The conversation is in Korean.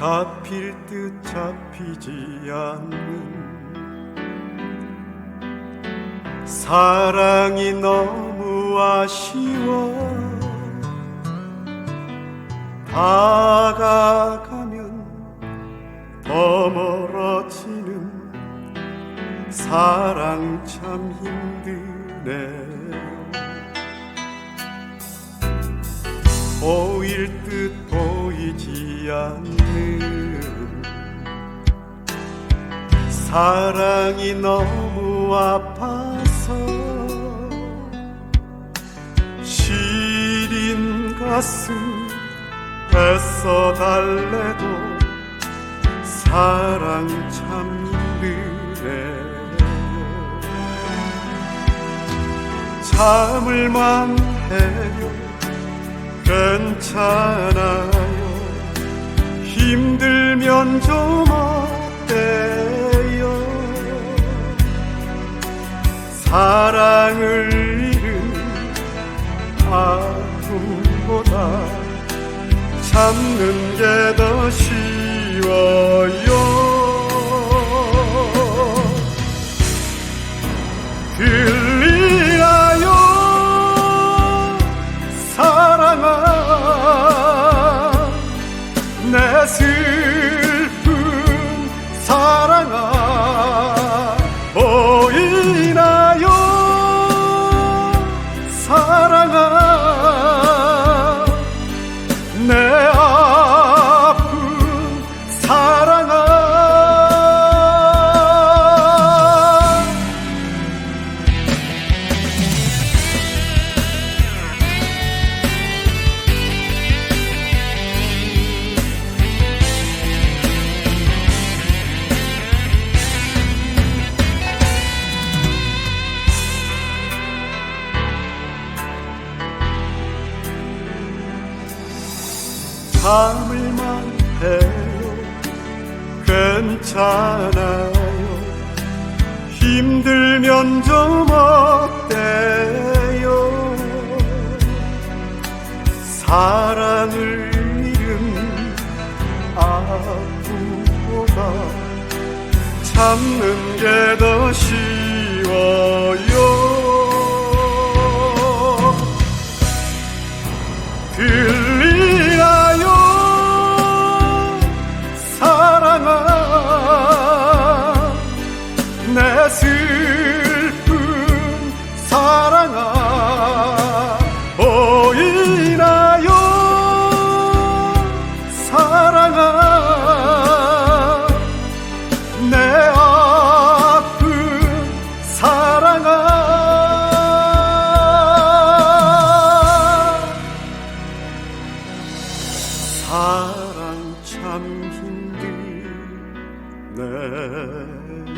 잡힐 듯 잡히지 않는 사랑이 너무 아쉬워 다가가면 더 멀어지는 사랑 참 힘드네요 보일 듯 보이지 않는 사랑이 너무 아파서 시린 가슴 애써 달래도 사랑 참 힘드네요 참을만 해요 괜찮아 좀 어때요? 사랑을 잃은 아픔보다 참는 게 더 쉬워요. 들 참을만 해요. 괜찮아요. 힘들면 좀 어때요? 사랑을 잃은 아픔보다 참는 게더 참 힘드네요